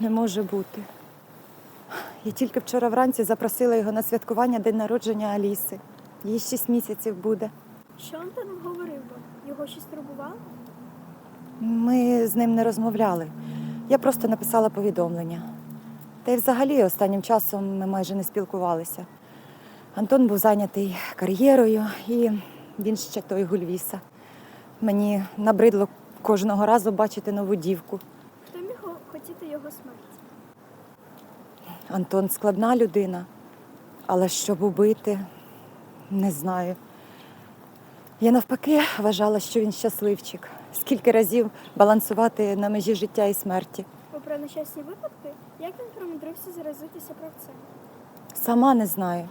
Не може бути. Я тільки вчора вранці запросила його на святкування день народження Аліси. Їй шість місяців буде. Що Антон говорив вам? Його щось турбувало? Ми з ним не розмовляли. Я просто написала повідомлення. Та й взагалі останнім часом ми майже не спілкувалися. Антон був зайнятий кар'єрою, і він ще той гульвіса. Мені набридло кожного разу бачити нову дівку. Хотіти його смерті? Антон складна людина, але щоб убити, не знаю. Я навпаки вважала, що він щасливчик. Скільки разів балансувати на межі життя і смерті. Про нещасні випадки? Як він примудрився заразитися про це? Сама не знаю.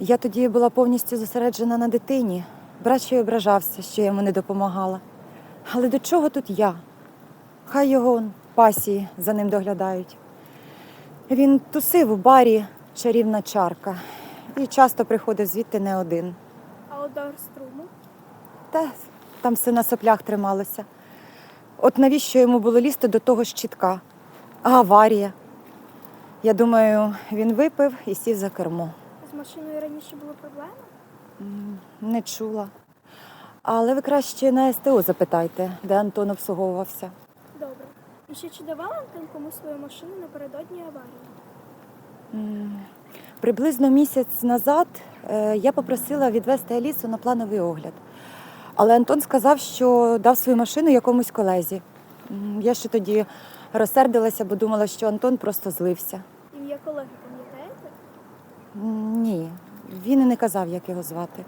Я тоді була повністю зосереджена на дитині. Брат ще й ображався, що я йому не допомагала. Але до чого тут я? Хай його пасії за ним доглядають. Він тусив у барі чарівна чарка і часто приходив звідти не один. А удар струму? Та там все на соплях трималося. От навіщо йому було лізти до того щитка? А аварія. Я думаю, він випив і сів за кермо. З машиною раніше були проблеми? Не чула. Але ви краще на СТО запитайте, де Антон обслуговувався. І ще чи давав Антон комусь свою машину напередодні аварії? Приблизно місяць назад е, я попросила відвезти Алісу на плановий огляд. Але Антон сказав, що дав свою машину якомусь колезі. Я ще тоді розсердилася, бо думала, що Антон просто злився. Ім'я колеги пам'ятаєте? Ні, він і не казав, як його звати.